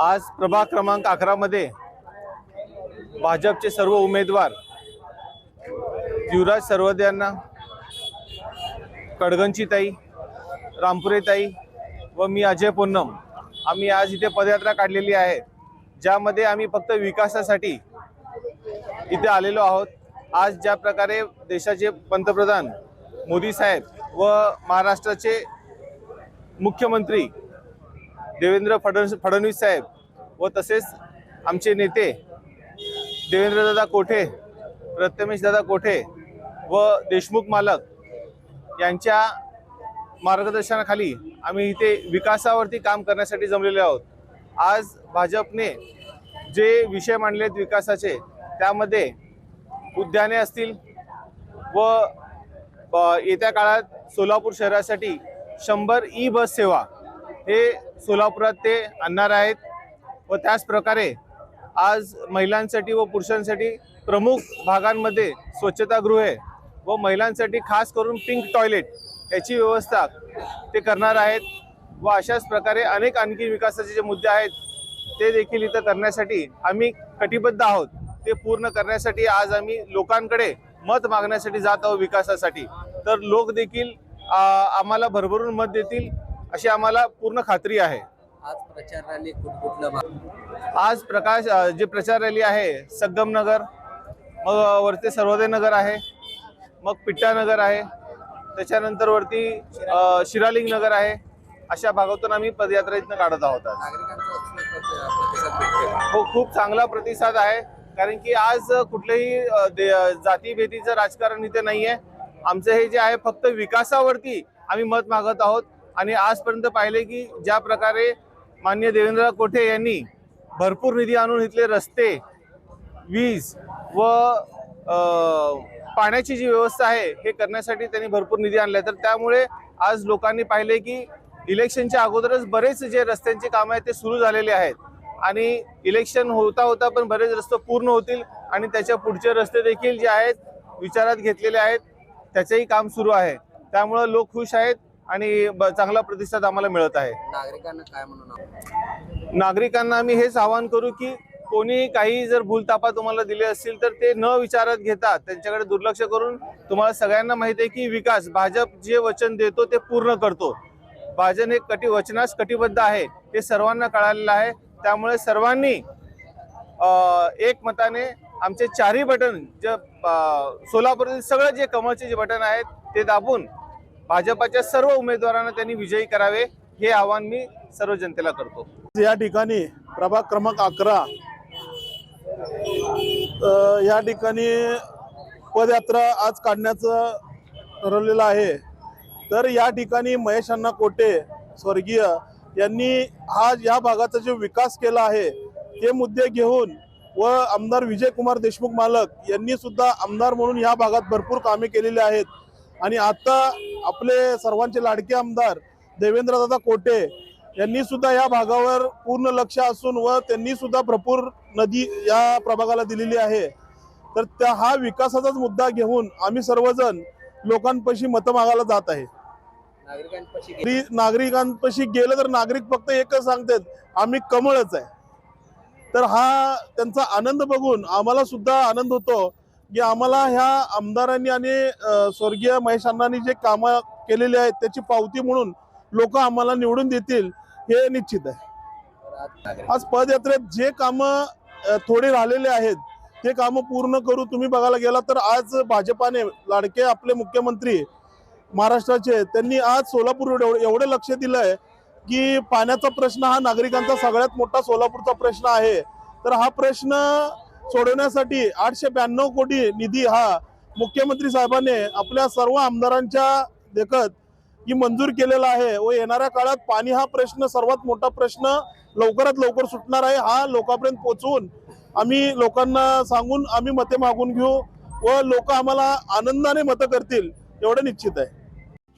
आज प्रभाग क्रमांक अकरामध्ये भाजपचे सर्व उमेदवार युवराज सरवदे यांना कडगंची ताई रामपुरे ताई व मी अजय पोन्नम आम्ही आज इथे पदयात्रा काढलेली आहे ज्यामध्ये आम्ही फक्त विकासासाठी इथे आलेलो आहोत. आज ज्या प्रकारे देशाचे पंतप्रधान मोदी साहेब व महाराष्ट्राचे मुख्यमंत्री देवेंद्र फडणवीस फडणवीस साहेब व तसेच आमचे नेते देवेंद्रदादा कोठे प्रथमेशदादा कोठे व देशमुख मालक यांच्या मार्गदर्शनाखाली आम्ही इथे विकासावरती काम करण्यासाठी जमलेले आहोत. आज भाजपने जे विषय मांडले आहेत विकासाचे त्यामध्ये उद्याने असतील व येत्या काळात सोलापूर शहरासाठी शंभर ई बस सेवा हे सोलापुरात ते आणणार आहेत व त्याचप्रकारे आज महिलांसाठी व पुरुषांसाठी प्रमुख भागांमध्ये स्वच्छतागृहे व महिलांसाठी खास करून पिंक टॉयलेट याची व्यवस्था ते करणार आहेत व अशाच प्रकारे अनेक आणखी विकासाचे जे मुद्दे आहेत ते देखील इथं करण्यासाठी आम्ही कटिबद्ध आहोत. ते पूर्ण करण्यासाठी आज आम्ही लोकांकडे मत मागण्यासाठी जात आहोत विकासासाठी. तर लोक देखील आम्हाला भरभरून मत देतील. अशी आम्हाला पूर्ण खात्री आहे. आज प्रचार रॅली कुठकुठलं आज प्रकाश जे प्रचार रॅली आहे संगमनगर मग वरती सर्वोदय नगर आहे मग पिट्टानगर आहे त्याच्यानंतर वरती शिरालिंग नगर आहे अशा भागातून आम्ही पदयात्रा इथनं काढत आहोत हो खूप चांगला प्रतिसाद आहे कारण की आज दे- जातीभेदीचं राजकारण इथे नाही आहे आमचं हे जे आहे फक्त विकासावरती आम्ही मत मागत आहोत. आणि आजपर्यंत पाहिले की ज्या प्रकारे मान्य देवेंद्र कोठे यांनी भरपूर निधी आणून इथले रस्ते वीज व पाण्याची जी व्यवस्था आहे हे करण्यासाठी त्यांनी भरपूर निधी आणला. तर त्यामुळे आज लोकांनी पाहिले की इलेक्शनच्या अगोदरच बरेच जे रस्त्यांची कामं आहेत ते सुरू झालेले आहेत. आणि इलेक्शन होता होता पण बरेच रस्ते पूर्ण होतील आणि त्याच्या पुढचे रस्ते देखील जे आहेत विचारात घेतलेले आहेत त्याचंही काम सुरू आहे. त्यामुळं लोक खुश आहेत. आणि चांगला प्रतिसाद आम्हाला मिळत आहे. नागरिकांना काय म्हणून नागरिकांना आम्ही हेच आवाहन करू की कोणी काही जर भूलतापा तुम्हाला दिले असतील तर ते न विचारात घेता त्यांच्याकडे दुर्लक्ष करून तुम्हाला सगळ्यांना माहिती आहे की विकास भाजप जे वचन देतो ते पूर्ण करतो. भाजप हे कटी वचनास कटिबद्ध आहे हे सर्वांना कळालेलं आहे. त्यामुळे सर्वांनी अ, एकमताने आमचे चारही बटन जे सोलापूरातील सगळं जे कमळचे जे बटन आहेत ते दाबून भाजपाच्या सर्व उमेदवारांना त्यांनी विजयी करावे हे आवाहन मी सर्व जनतेला करतो. या ठिकाणी प्रभाग क्रमांक अकरा या ठिकाणी पदयात्रा आज काढण्याचं ठरवलेलं आहे. तर या ठिकाणी महेश अण्णा कोटे स्वर्गीय यांनी हा या भागाचा जो विकास केला आहे ते मुद्दे घेऊन व आमदार विजयकुमार देशमुख मालक यांनी सुद्धा आमदार म्हणून या भागात भरपूर कामे केलेली आहेत. आणि आता आपले सर्वांचे लाडके आमदार देवेंद्रदादा कोटे यांनी सुद्धा या भागावर पूर्ण लक्ष असून व त्यांनी सुद्धा भरपूर नदी या प्रभागाला दिलेली आहे. तर त्या हा विकासाचाच मुद्दा घेऊन आम्ही सर्वजण लोकांपाशी मतं मागायला जात आहे. नागरिकांपाशी नागरिकांपाशी गेलं तर नागरिक फक्त एकच सांगतात आम्ही कमळच आहे. तर हा त्यांचा आनंद बघून आम्हाला सुद्धा आनंद होतो. की आम्हाला ह्या आमदारांनी आणि स्वर्गीय महेश अण्णांनी जे कामं केलेली आहेत त्याची पावती म्हणून लोक आम्हाला निवडून देतील हे निश्चित आहे. आज पदयात्रेत जे कामं थोडे राहिलेले आहेत ते कामं पूर्ण करू तुम्ही बघायला गेला तर आज भाजपाने लाडके आपले मुख्यमंत्री महाराष्ट्राचे त्यांनी आज सोलापूर एवढं एवढं लक्ष दिलंय की पाण्याचा प्रश्न हा नागरिकांचा सगळ्यात मोठा सोलापूरचा प्रश्न आहे. तर हा प्रश्न सोडवण्यासाठी आठशे ब्याण्णव कोटी निधी हा मुख्यमंत्री साहेबांनी आपल्या सर्व आमदारांच्या देखत की मंजूर केलेला आहे व येणाऱ्या काळात पाणी हा प्रश्न सर्वात मोठा प्रश्न लवकरात लवकर सुटणार आहे हा लोकांपर्यंत पोचवून आम्ही लोकांना सांगून आम्ही मते मागून घेऊ व लोक आम्हाला आनंदाने मतं करतील एवढं निश्चित आहे.